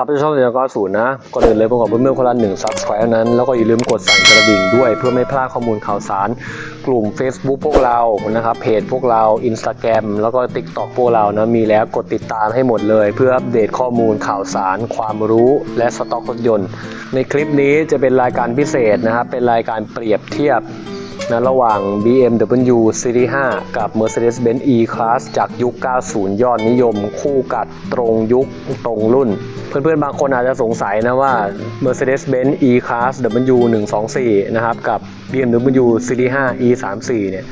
ครับผู้ชมเดียวก็ศูนย์นะ ก่อนอื่นเลยผมขอเพื่อนๆคนละหนึ่งซับสไครต์นั้น แล้วก็อย่าลืมกดสั่นกระดิ่งด้วยเพื่อไม่พลาดข้อมูลข่าวสาร กลุ่ม Facebook พวกเรานะครับเพจพวกเรา Instagram แล้วก็ TikTok พวกเรานะมีแล้วกดติดตามให้หมดเลย เพื่ออัปเดตข้อมูลข่าวสาร ความรู้และสต็อกรถยนต์ ในคลิปนี้จะเป็นรายการพิเศษนะครับเป็นรายการเปรียบเทียบ นะระหว่าง BMW Series 5 กับ Mercedes-Benz E-Class จากยุค 90 ยอดนิยม คู่กัดตรงยุคตรงรุ่น เพื่อนๆ บางคนอาจจะสงสัยนะว่า Mercedes-Benz E-Class W124 นะครับกับ BMW Series 5 E34 เนี่ย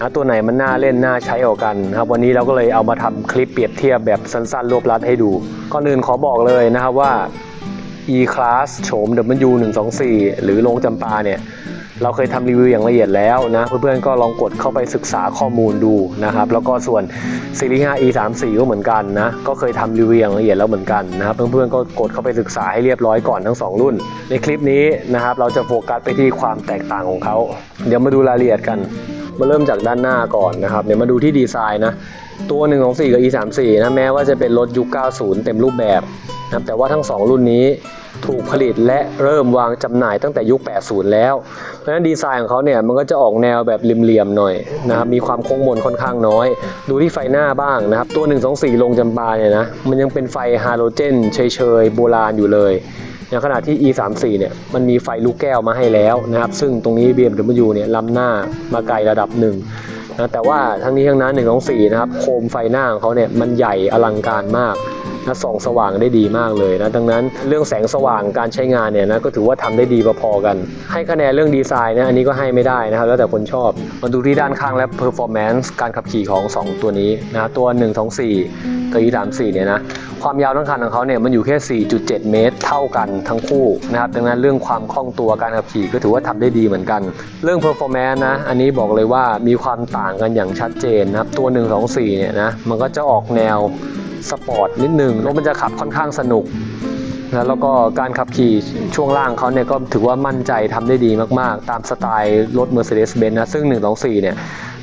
นะตัวไหนมันน่าเล่นน่าใช้ออกกันนะครับวันนี้เราก็เลยเอามาทำคลิปเปรียบเทียบแบบสั้นๆ รวบรัดให้ดู ก่อนอื่นขอบอกเลยนะครับว่า E-Class โฉม W124 หรือโรงจำปาเนี่ย เราเคยทำรีวิวอย่างละเอียดแล้วนะเพื่อนๆก็ลองกดเข้าไปศึกษาข้อมูลดูนะครับแล้วก็ส่วนซีรีส์ 5 e 3 4ก็เหมือนกันนะก็เคยทำรีวิวอย่างละเอียดแล้วเหมือนกันนะครับเพื่อนๆก็กดเข้าไปศึกษาให้เรียบร้อยก่อนทั้ง 2 รุ่น ในคลิปนี้นะครับเราจะโฟกัสไปที่ความแตกต่างของเขาเดี๋ยวมาดูรายละเอียดกัน มาเริ่มจากด้านหน้าก่อนนะครับเดี๋ยวมาดูที่ดีไซน์นะ ตัว1ของ4กับ e 3 4 นะแม้ว่าจะเป็นรถยุค 90 เต็มรูปแบบนะครับแต่ว่าทั้ง 2 รุ่นนี้ถูกผลิตและเริ่มวางจำหน่ายตั้งแต่ยุค 80 แล้ว เพราะฉะนั้นดีไซน์ของเขาเนี่ยมันก็จะออกแนวแบบเหลี่ยมๆหน่อยนะครับมีความโค้งมนค่อนข้างน้อย ดูที่ไฟหน้าบ้างนะครับ ตัว 124 ลงจำปาเนี่ยนะมันยังเป็นไฟฮาโลเจนเฉยๆโบราณอยู่เลยในขณะที่ E34 เนี่ยมันมีไฟลูกแก้วมาให้แล้วนะครับ ซึ่งตรงนี้ BMW เนี่ยล้ำหน้ามาไกลระดับหนึ่ง นะแต่ว่าทั้งนี้ทั้งนั้น1 2 4นะครับโคมไฟหน้าของเขาเนี่ยมันใหญ่อลังการมาก นะส่องสว่างได้ดีมากเลยนะดังนั้นเรื่องแสงสว่างการใช้งานเนี่ยนะก็ถือว่าทำได้ดีพอๆกัน ให้คะแนนเรื่องดีไซน์นะอันนี้ก็ให้ไม่ได้นะครับแล้วแต่คนชอบมาดูที่ด้านข้างและ performance การขับขี่ของ 2 ตัวนี้นะตัว 124กับ E34 เนี่ยนะความยาวทั้งคันของเขาเนี่ยมันอยู่แค่ 4.7 เมตร เท่ากันทั้งคู่นะครับดังนั้นเรื่องความคล่องตัวการขับขี่ก็ถือว่าทำได้ดีเหมือนกัน เรื่อง performance นะอันนี้บอกเลยว่ามีความต่างกันอย่างชัดเจนนะครับตัว 124เนี่ยนะมันก็จะออกแนว สปอร์ตนิดนึงรถมันจะขับค่อนข้างสนุกนะแล้วก็การขับขี่ช่วงล่างเขาเนี่ยก็ถือว่ามั่นใจทำได้ดีมากๆ ตามสไตล์รถ Mercedes-Benz นะซึ่ง 124 เนี่ย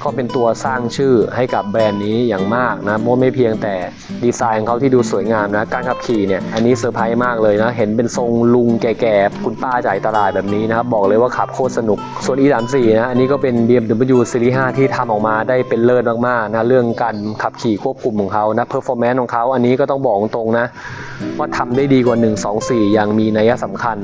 ก็เป็นตัวสร้างชื่อให้กับแบรนด์นี้อย่างมากนะเพราะไม่เพียงแต่ดีไซน์ของเขาที่ดูสวยงามนะ การขับขี่เนี่ยอันนี้เซอร์ไพรส์มากเลยนะ เห็นเป็นทรงลุงแก่ๆ คุณป้าจ่ายตลาดแบบนี้นะครับ บอกเลยว่าขับโคตรสนุก ส่วน E34 นะอันนี้ก็เป็น BMW Series 5 ที่ทำออกมาได้เป็นเลิศมากๆนะเรื่องการขับขี่ควบคุมของเขานะ performance ของเขาอันนี้ก็ต้องบอกตรงๆนะ ว่าทำได้ดีกว่า 124 อย่างมีนัยสำคัญ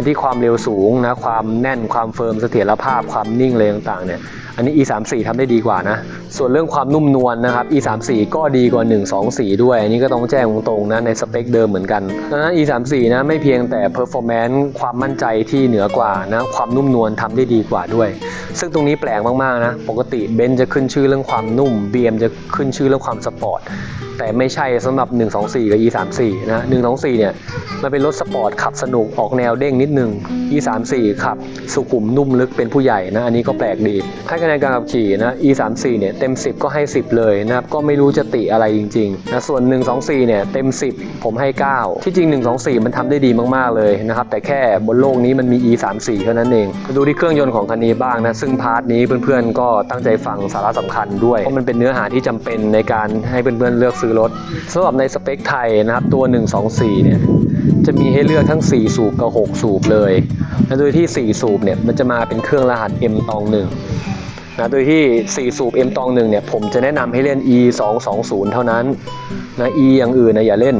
นที่ความเร็วสูงนะความแน่นความเฟิร์มเสถียรภาพความนิ่งอะไรต่างๆเนี่ย อันนี้ E34 ทำได้ดีกว่านะ ส่วนเรื่องความนุ่มนวลนะครับ E34 ก็ดีกว่า 124 ด้วย อันนี้ก็ต้องแจ้งตรงๆนะในสเปคเดิมเหมือนกันดังนั้น E34 นะไม่เพียงแต่ performance ความมั่นใจที่เหนือกว่านะความนุ่มนวลทำได้ดีกว่าด้วย ซึ่งตรงนี้แปลกมากๆนะปกติเบนจะขึ้นชื่อเรื่องความนุ่ม BM จะขึ้นชื่อเรื่องความสปอร์ตแต่ไม่ใช่สำหรับ 124 กับ E34 นะ124เนี่ยมันเป็นรถสปอร์ตขับสนุกออกแนวเด้งนิดนึง E34 ขับสุขุมนุ่มลึกเป็นผู้ใหญ่นะอันนี้ก็แปลกดีให้คะแนนการขับขี่นะ E34 เนี่ยเต็ม 10 ก็ให้ 10 เลยนะครับ ก็ไม่รู้จะติอะไรจริงๆนะส่วน 124เนี่ยเต็ม 10 ผมให้ 9 ที่จริง 124 มันทำได้ดีมากๆเลยนะครับ แต่แค่บนโลกนี้มันมี E34 เท่านั้นเอง ดูที่เครื่องยนต์ของคันนี้บ้างนะ ซึ่งพาร์ทนี้เพื่อนๆ ก็ตั้งใจฟังสาระสำคัญด้วย เพราะมันเป็นเนื้อหาที่จำเป็นในการให้เพื่อนๆเลือกซื้อรถสำหรับในสเปคไทยนะครับตัว 124เนี่ยจะมีให้เลือกทั้ง 4 สูบกับ 6 สูบเลยและโดยที่ 4 สูบเนี่ย มันจะมาเป็นเครื่องรหัส M ตองหนึ่ง นะโดยที่ 4 สูบ M ตองหนึ่งเนี่ยผมจะแนะนำให้เล่น E 2 2 0เท่านั้นนะ E อย่างอื่นนะอย่าเล่น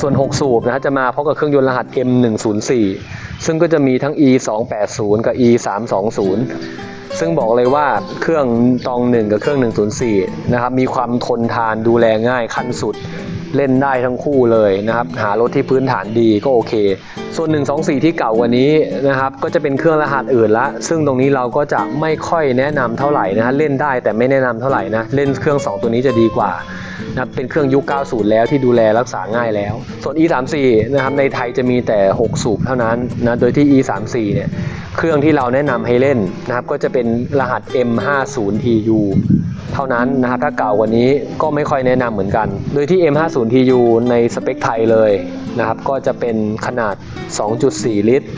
ส่วน 6 สูบนะจะมาพร้อมกับเครื่องยนต์รหัส M 1 0 4ซึ่งก็จะมีทั้ง E 2 8 0กับ E 3 2 0 ซึ่งบอกเลยว่าเครื่องตองหนึ่งกับเครื่อง 104 นะครับ มีความทนทานดูแลง่ายขั้นสุดเล่นได้ทั้งคู่เลยนะครับ หารถที่พื้นฐานดีก็โอเค ส่วน 124 ที่เก่ากว่านี้นะครับ ก็จะเป็นเครื่องรหัสอื่นละ ซึ่งตรงนี้เราก็จะไม่ค่อยแนะนำเท่าไหร่นะฮะเล่นได้แต่ไม่แนะนำเท่าไหร่นะ เล่นเครื่อง 2 ตัวนี้จะดีกว่า นะครับเป็นเครื่องยุค 90 แล้วที่ดูแลรักษาง่ายแล้ว ส่วน E34 นะครับในไทยจะมีแต่ 6 สูบเท่านั้นนะโดยที่ E34 เนี่ยเครื่องที่เราแนะนำให้เล่นนะครับก็จะเป็นรหัส M50TU เท่านั้นนะครับถ้าเก่ากว่านี้ก็ไม่ค่อยแนะนำเหมือนกัน โดยที่ M50TU ในสเปคไทยเลยนะครับก็จะเป็นขนาด 2.4 ลิตร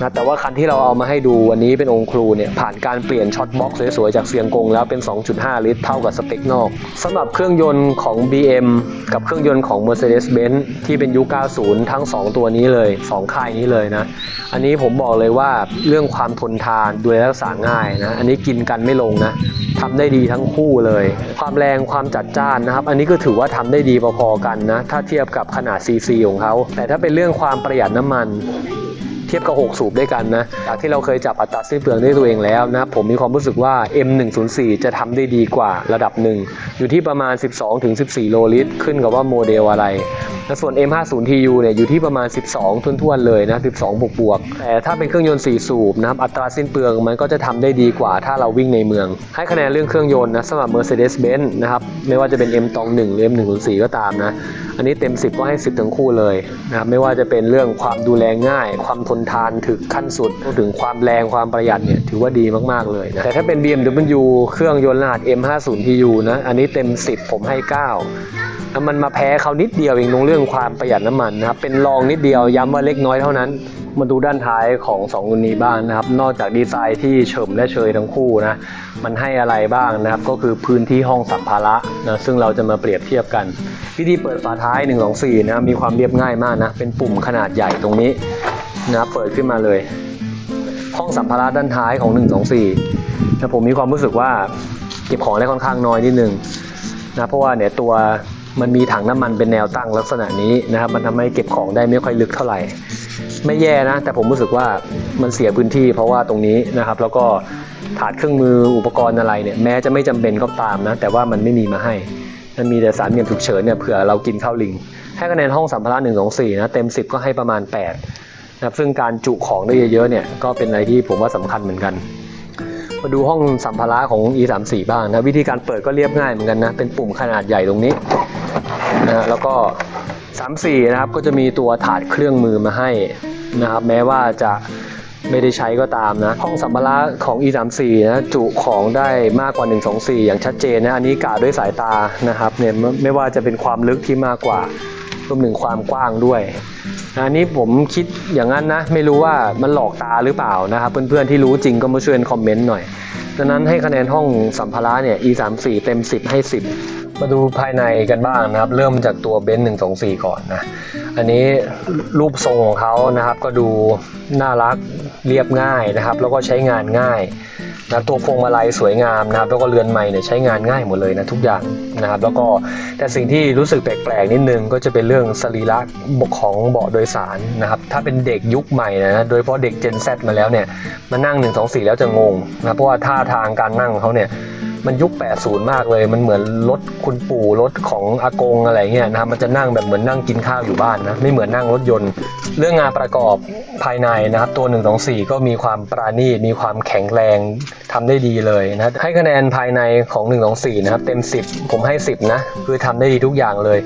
นะแต่ว่าคันที่เราเอามาให้ดูวันนี้เป็นองค์ครูเนี่ยผ่านการเปลี่ยนช็อตบ็อกซ์สวยๆจากเซียงกงแล้วเป็น 2.5 ลิตรเท่ากับสเปคนอกสำหรับเครื่องยนต์ของ BM กับเครื่องยนต์ของ Mercedes-Benz ที่เป็นยุค 90 ทั้ง 2 ตัวนี้เลย 2 ค่ายนี้เลยนะ อันนี้ผมบอกเลยว่าเรื่องความทนทานดูแลรักษาง่ายนะอันนี้กินกันไม่ลงนะทำได้ดีทั้งคู่เลย ความแรงความจัดจ้านนะครับ อันนี้ก็ถือว่าทำได้ดีพอๆกันนะ ถ้าเทียบกับขนาด CC ของเขา แต่ถ้าเป็นเรื่องความประหยัดน้ำมัน เทียบกับ 6 สูบด้วยกันนะจากที่เราเคยจับอัตราสิ้นเปลืองด้วยตัวเองแล้วนะผมมีความรู้สึกว่า M104 จะทำได้ดีกว่าระดับหนึ่งอยู่ที่ประมาณ 12-14 โลลิตร ขึ้นกับว่าโมเดลอะไร และส่วน M50TU เนี่ยอยู่ที่ประมาณ 12ทุ่นๆเลยนะ 12 บวกบวกแต่ถ้าเป็นเครื่องยนต์ 4 สูบนะครับอัตราสิ้นเปลืองมันก็จะทำได้ดีกว่าถ้าเราวิ่งในเมือง ให้คะแนนเรื่องเครื่องยนต์นะสำหรับ Mercedes-Benz นะครับไม่ว่าจะเป็น M ตอง1หรือ M104 ก็ตามนะอันนี้เต็ม 10 ก็ให้ 10 ทั้งคู่เลยนะครับไม่ว่าจะเป็นเรื่องความดูแลง่าย ความทนทานถึงขั้นสุดรวมถึงความแรงความประหยัดเนี่ยถือว่าดีมากๆเลยนะแต่ถ้าเป็น BMW เครื่องยนต์รหัส M50TU นะอันนี้เต็ม 10 ผมให้ 9 แล้วมันมาแพ้เขานิดเดียวเองตรงเรื่องความประหยัดน้ำมันนะครับเป็นรองนิดเดียวย้ำว่าเล็กน้อยเท่านั้น มาดูด้านท้ายของ2รุ่นนี้บ้างนะครับ นอกจากดีไซน์ที่เฉิมและเชยทั้งคู่นะมันให้อะไรบ้างนะครับ ก็คือพื้นที่ห้องสัมภาระนะซึ่งเราจะมาเปรียบเทียบกันวิธีเปิดฝาท้าย124นะมีความเรียบง่ายมากนะเป็นปุ่มขนาดใหญ่ตรงนี้นะเปิดขึ้นมาเลย ห้องสัมภาระด้านท้ายของ 124นะผมมีความรู้สึกว่าเก็บของได้ค่อนข้างน้อยนิดนึงนะเพราะว่าเนี่ยตัว มันมีถังน้ำมันเป็นแนวตั้งลักษณะนี้นะครับ มันทำให้เก็บของได้ไม่ค่อยลึกเท่าไหร่ ไม่แย่นะ แต่ผมรู้สึกว่ามันเสียพื้นที่เพราะว่าตรงนี้นะครับ แล้วก็ถาดเครื่องมืออุปกรณ์อะไรเนี่ยแม้จะไม่จำเป็นก็ตามนะ แต่ว่ามันไม่มีมาให้ มันมีแต่สามเหลี่ยมฉุกเฉินเนี่ยเผื่อเรากินข้าวลิง ให้คะแนนห้องสัมภาระ1 2 4นะเต็ม10ก็ให้ประมาณ8นะครับซึ่งการจุของได้เยอะๆเนี่ยก็เป็นอะไรที่ผมว่าสำคัญเหมือนกัน มาดูห้องสัมภาระของ E34 บ้างนะวิธีการเปิดก็เรียบง่ายเหมือนกันนะ เป็นปุ่มขนาดใหญ่ตรงนี้นะแล้วก็ 34 นะครับก็จะมีตัวถาดเครื่องมือมาให้นะครับ แม้ว่าจะไม่ได้ใช้ก็ตามนะ ห้องสัมภาระของ E34 นะจุของได้มากกว่า 124 อย่างชัดเจนนะ อันนี้กะด้วยสายตานะครับเนี่ยไม่ว่าจะเป็นความลึกที่มากกว่า รวมถึงความกว้างด้วยอันนี้ผมคิดอย่างนั้นนะ ไม่รู้ว่ามันหลอกตาหรือเปล่านะครับ เพื่อนๆที่รู้จริงก็มาช่วยคอมเมนต์หน่อยดังนั้นให้คะแนนห้องสัมภาระเนี่ย e 3 4เต็ม 10 ให้ 10 มาดูภายในกันบ้างนะครับ เริ่มจากตัวเบนซ์1 2 4ก่อนนะ อันนี้รูปทรงของเขานะครับ ก็ดูน่ารักเรียบง่ายนะครับ แล้วก็ใช้งานง่ายนะตัวพวงมาลัยสวยงามนะครับ แล้วก็เรือนไม้เนี่ยใช้งานง่ายหมดเลยนะทุกอย่างนะครับ แล้วก็แต่สิ่งที่รู้สึกแปลกๆนิดนึงก็จะเป็นเรื่องสรีระของเบาะโดยสารนะครับ ถ้าเป็นเด็กยุคใหม่นะโดยเฉพาะเด็ก Gen Z มาแล้วเนี่ยมานั่ง1 2 4 แล้วจะงงนะเพราะว่าท่าทางการนั่งของเขาเนี่ย มันยุค 80 มากเลย มันเหมือนรถคุณปู่รถของอากงอะไรเงี้ยนะครับมันจะนั่งแบบเหมือนนั่งกินข้าวอยู่บ้านนะไม่เหมือนนั่งรถยนต์ เรื่องงานประกอบภายในนะครับตัว124ก็มีความปราณีตมีความแข็งแรงทำได้ดีเลยนะให้คะแนนภายในของ124นะครับเต็ม 10 ผมให้ 10 นะ คือทำได้ดีทุกอย่างเลย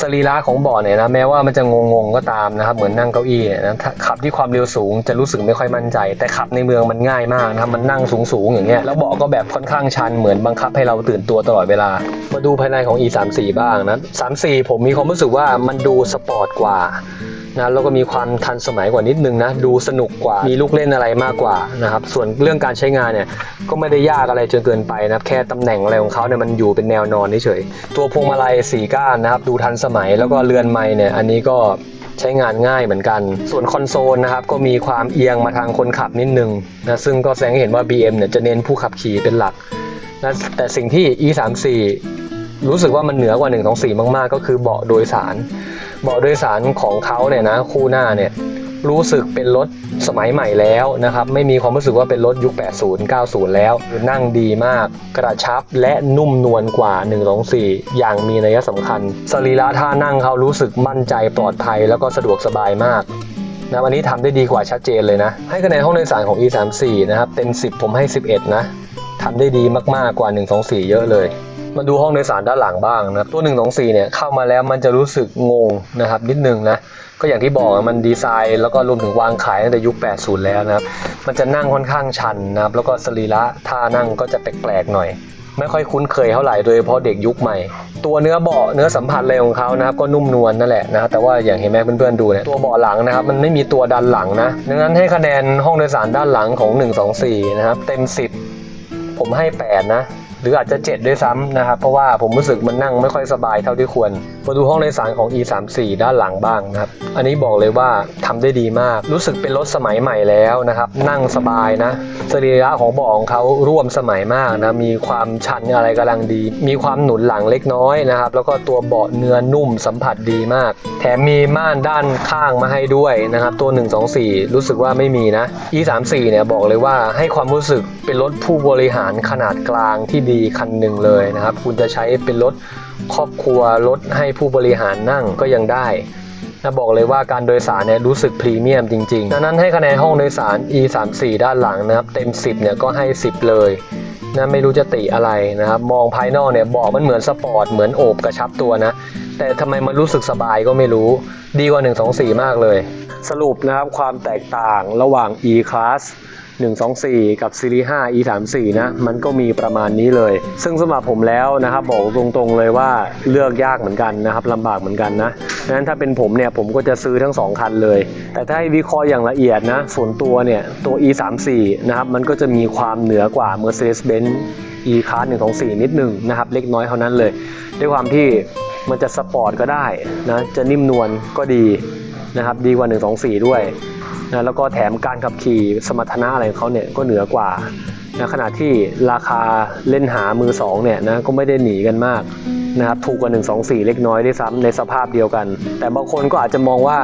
สรีระของเบาะเนี่ยนะแม้ว่ามันจะงงๆก็ตามนะครับเหมือนนั่งเก้าอี้นะขับที่ความเร็วสูงจะรู้สึกไม่ค่อยมั่นใจ แต่ขับในเมืองมันง่ายมากนะครับมันนั่งสูงๆอย่างเงี้ยแล้วเบาะก็แบบค่อนข้างชันเหมือนบังคับให้เราตื่นตัวตลอดเวลา มาดูภายในของ E34 บ้างนะ 34 ผมมีความรู้สึกว่ามันดูสปอร์ตกว่านะแล้วก็มีความทันสมัยกว่านิดนึงนะ ดูสนุกกว่า มีลูกเล่นอะไรมากกว่านะครับ ส่วนเรื่องการใช้งานเนี่ย ก็ไม่ได้ยากอะไรจนเกินไปนะครับ แค่ตำแหน่งอะไรของเขาเนี่ยมันอยู่เป็นแนวนอนเฉยตัวพวงมาลัยสีก้านนะครับ ดูทันสมัยแล้วก็เรือนไม้เนี่ย อันนี้ก็ใช้งานง่ายเหมือนกัน ส่วนคอนโซลนะครับ ก็มีความเอียงมาทางคนขับนิดนึงนะ ซึ่งก็แสดงให้เห็นว่า BM เนี่ยจะเน้นผู้ขับขี่เป็นหลัก นะแต่สิ่งที่ E34 รู้สึกว่ามันเหนือกว่า124มาก ๆ ก็คือเบาะโดยสาร เบาะโดยสารของเขาเนี่ยนะคู่หน้าเนี่ยรู้สึกเป็นรถสมัยใหม่แล้วนะครับ ไม่มีความรู้สึกว่าเป็นรถยุค 80 90 แล้ว นั่งดีมากกระชับและนุ่มนวลกว่า124อย่างมีนัยสำคัญ สรีระท่านั่งเขารู้สึกมั่นใจปลอดภัยแล้วก็สะดวกสบายมากนะวันนี้ทำได้ดีกว่าชัดเจนเลยนะ ให้คะแนนห้องโดยสารของ E34 นะครับเต็ม10 ผมให้ 11 นะ ทำได้ดีมากๆกว่า 124 เยอะเลย มาดูห้องโดยสารด้านหลังบ้างนะครับตัว 124 เนี่ยเข้ามาแล้วมันจะรู้สึกงงนะครับนิดนึงนะก็อย่างที่บอกมันดีไซน์แล้วก็รวมถึงวางขายตั้งแต่ยุค 80 แล้วนะครับ มันจะนั่งค่อนข้างชันนะครับ แล้วก็สรีระท่านั่งก็จะแปลกๆหน่อย ไม่ค่อยคุ้นเคยเท่าไหร่โดยเฉพาะเด็กยุคใหม่ ตัวเนื้อเบาะเนื้อสัมผัสอะไรของเขานะครับ ก็นุ่มนวลนั่นแหละนะครับแต่ว่าอย่างเห็นไหมเพื่อนๆดูเนี่ยตัวเบาะหลังนะครับ มันไม่มีตัวดันหลังนะดังนั้นให้คะแนนห้องโดยสารด้านหลังของ 124 นะครับ เต็ม 10 ผมให้ 8 นะ หรืออาจจะ 7 ด้วยซ้ำนะครับ เพราะว่าผมรู้สึกมันนั่งไม่ค่อยสบายเท่าที่ควร มาดูห้องโดยสารของ E34 ด้านหลังบ้างนะครับ อันนี้บอกเลยว่าทำได้ดีมาก รู้สึกเป็นรถสมัยใหม่แล้วนะครับ นั่งสบายนะสรีระของเบาะของเขาร่วมสมัยมากนะ มีความชันอะไรกำลังดี มีความหนุนหลังเล็กน้อยนะครับ แล้วก็ตัวเบาะเนื้อนุ่มสัมผัสดีมาก แถมมีม่านด้านข้างมาให้ด้วยนะครับ ตัว 124 รู้สึกว่าไม่มีนะ E34 เนี่ยบอกเลยว่าให้ความรู้สึกเป็นรถผู้บริหารขนาดกลางที่ดีคันหนึ่งเลยนะครับ คุณจะใช้เป็นรถ ครอบครัวรถให้ผู้บริหารนั่งก็ยังได้นะบอกเลยว่าการโดยสารเนี่ยรู้สึกพรีเมียมจริงๆดังนั้นให้คะแนนห้องโดยสาร E34 ด้านหลังนะครับ เต็ม 10เนี่ยก็ให้ 10 เลยนะไม่รู้จะติอะไรนะครับ มองภายนอกเนี่ยบอกมันเหมือนสปอร์ต เหมือนโอบกระชับตัวนะ แต่ทำไมมันรู้สึกสบายก็ไม่รู้ ดีกว่า 124 มากเลย สรุปนะครับความแตกต่างระหว่าง E-Class 124 กับ ซีรีส์ 5 E34 นะ มันก็มีประมาณนี้เลย ซึ่งสำหรับผมแล้วนะครับ บอกตรงๆเลยว่าเลือกยากเหมือนกันนะครับลำบากเหมือนกันนะดังนั้นถ้าเป็นผมเนี่ย ผมก็จะซื้อทั้ง 2 คันเลย แต่ถ้าให้วิเคราะห์อย่างละเอียดนะ ส่วนตัวเนี่ย ตัว E34 นะครับ มันก็จะมีความเหนือกว่า Mercedes-Benz E-Class 124 นิดหนึ่งนะครับ เล็กน้อยเท่านั้นเลย ด้วยความที่มันจะสปอร์ตก็ได้นะ จะนิ่มนวลก็ดีนะครับ ดีกว่า 124 ด้วย นะแล้วก็แถมการขับขี่สมรรถนะอะไรของเขาเนี่ยก็เหนือกว่านะขณะที่ราคาเล่นหามือสองเนี่ยนะก็ไม่ได้หนีกันมากนะครับถูกกว่า 124 เล็กน้อยด้วยซ้ำในสภาพเดียวกัน แต่บางคนก็อาจจะมองว่า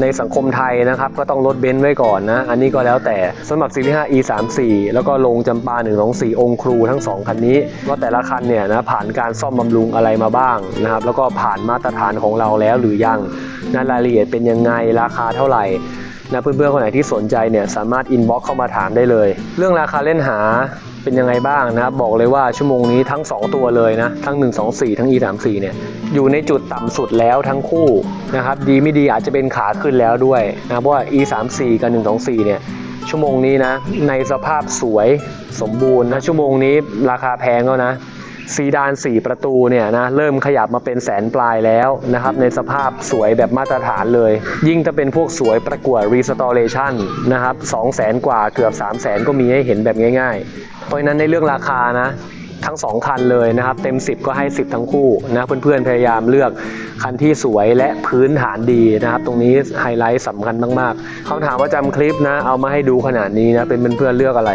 ในสังคมไทยนะครับก็ต้องลดเบนซ์ไว้ก่อนนะ อันนี้ก็แล้วแต่สำหรับซีรีส์5 E34 แล้วก็ลงจำปา 124 องค์ครูทั้ง 2 คันนี้ว่าแต่ละคันเนี่ยนะผ่านการซ่อมบำรุงอะไรมาบ้างนะครับแล้วก็ผ่านมาตรฐานของเราแล้วหรือยังนะรายละเอียดเป็นยังไงราคาเท่าไหร่นะเพื่อนๆคนไหนที่สนใจเนี่ยสามารถอินบ็อกเข้ามาถามได้เลย เรื่องราคาเล่นหา เป็นยังไงบ้างนะครับบอกเลยว่าชั่วโมงนี้ทั้ง 2 ตัวเลยนะ ทั้ง 124 ทั้ง E34 เนี่ยอยู่ในจุดต่ำสุดแล้วทั้งคู่นะครับดีไม่ดีอาจจะเป็นขาขึ้นแล้วด้วยนะเพราะว่า E34 กับ124เนี่ยชั่วโมงนี้นะในสภาพสวยสมบูรณ์นะชั่วโมงนี้ราคาแพงแล้วนะซีดาน 4 ประตูเนี่ยนะเริ่มขยับมาเป็นแสนปลายแล้วนะครับในสภาพสวยแบบมาตรฐานเลย ยิ่งถ้าเป็นพวกสวยประกวด Restoration นะครับ2 0 0แสนกว่าเกือบ 3 0 0แสนก็มีให้เห็นแบบง่าย ๆ เพราะฉะนั้นในเรื่องราคานะทั้ง 2 คันเลยนะครับ เต็ม 10 ก็ให้ 10 ทั้งคู่นะเพื่อนๆพยายามเลือกคันที่สวยและพื้นฐานดีนะครับ ตรงนี้ไฮไลท์สำคัญมากๆเขาถามว่าจำคลิปนะ เอามาให้ดูขนาดนี้นะเป็นเพื่อนๆเลือกอะไร